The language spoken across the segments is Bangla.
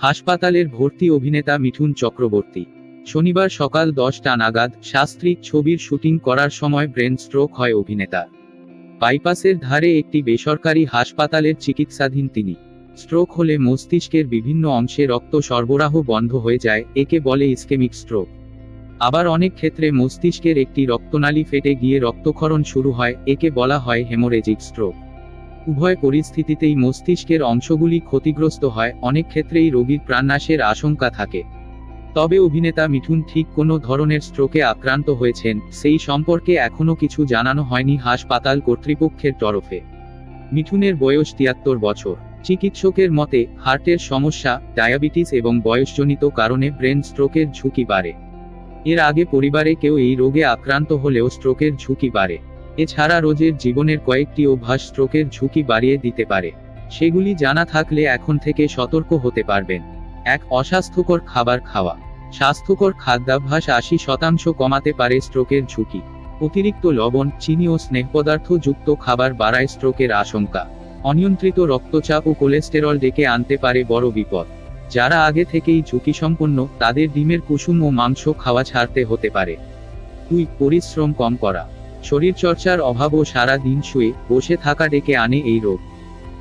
হাসপাতালের ভর্তি অভিনেতা মিঠুন চক্রবর্তী। শনিবার সকাল দশটা নাগাদ শাস্ত্রী ছবির শুটিং করার সময় ব্রেন স্ট্রোক হয় অভিনেতা বাইপাসের ধারে একটি বেসরকারি হাসপাতালের চিকিৎসাধীন তিনি। স্ট্রোক হলে মস্তিষ্কের বিভিন্ন অংশে রক্ত সরবরাহ বন্ধ হয়ে যায়, একে বলে ইস্কেমিক স্ট্রোক। আবার অনেক ক্ষেত্রে মস্তিষ্কের একটি রক্তনালী ফেটে গিয়ে রক্তক্ষরণ শুরু হয়, একে বলা হয় হেমোরেজিক স্ট্রোক। উভয় পরিস্থিতিতেই মস্তিষ্কের অংশগুলি ক্ষতিগ্রস্ত হয়, অনেক ক্ষেত্রেই রোগীর প্রাণনাশের আশঙ্কা থাকে। তবে অভিনেতা মিঠুন ঠিক কোনো ধরনের স্ট্রোকে আক্রান্ত হয়েছেন, সেই সম্পর্কে এখনও কিছু জানানো হয়নি হাসপাতাল কর্তৃপক্ষের তরফে। মিঠুনের বয়স তিয়াত্তর বছর। চিকিৎসকের মতে, হার্টের সমস্যা, ডায়াবেটিস এবং বয়সজনিত কারণে ব্রেন স্ট্রোকের ঝুঁকি বাড়ে। এর আগে পরিবারে কেউ এই রোগে আক্রান্ত হলেও স্ট্রোকের ঝুঁকি বাড়ে। এছাড়া রোজের জীবনের কয়েকটি অভ্যাস স্ট্রোকের ঝুঁকি বাড়িয়ে দিতে পারে। সেগুলি জানা থাকলে এখন থেকে সতর্ক হতে পারবেন। এক, অস্বাস্থ্যকর খাবার খাওয়া। স্বাস্থ্যকর খাদ্যাভ্যাস আশি শতাংশ কমাতে পারে স্ট্রোকের ঝুঁকি। অতিরিক্ত লবণ, চিনি ও স্নেহ পদার্থ যুক্ত খাবার বাড়ায় স্ট্রোকের আশঙ্কা। অনিয়ন্ত্রিত রক্তচাপ ও কোলেস্টেরল ডেকে আনতে পারে বড় বিপদ। যারা আগে থেকেই ঝুঁকিসম্পন্ন, তাদের ডিমের কুসুম ও মাংস খাওয়া ছাড়তে হতে পারে। দুই, পরিশ্রম কম করা। শরীরচর্চার অভাব ও সারা দিন শুয়ে বসে থাকা ডেকে আনে এই রোগ।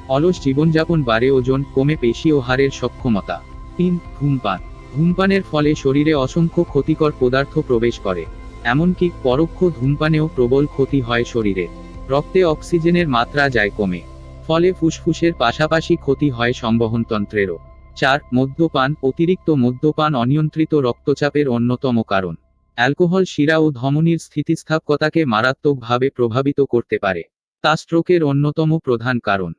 অলস জীবনযাপন বাড়ে ওজন কমে পেশি ও হাড়ের সক্ষমতা। তিন, ধূমপান। ধূমপানের ফলে শরীরে অসংখ্য ক্ষতিকর পদার্থ প্রবেশ করে। এমনকি পরোক্ষ ধূমপানেও প্রবল ক্ষতি হয় শরীরে। রক্তে অক্সিজেনের মাত্রা যায় কমে। ফলে ফুসফুসের পাশাপাশি ক্ষতি হয় সংবহনতন্ত্রেরও। চার, মদ্যপান, অতিরিক্ত মদ্যপান অনিয়ন্ত্রিত রক্তচাপের অন্যতম কারণ। অ্যালকোহল শিরা ও ধমনির স্থিতিস্থাপকতাকে মারাত্মকভাবে প্রভাবিত করতে পারে তা স্ট্রোকের অন্যতম প্রধান কারণ।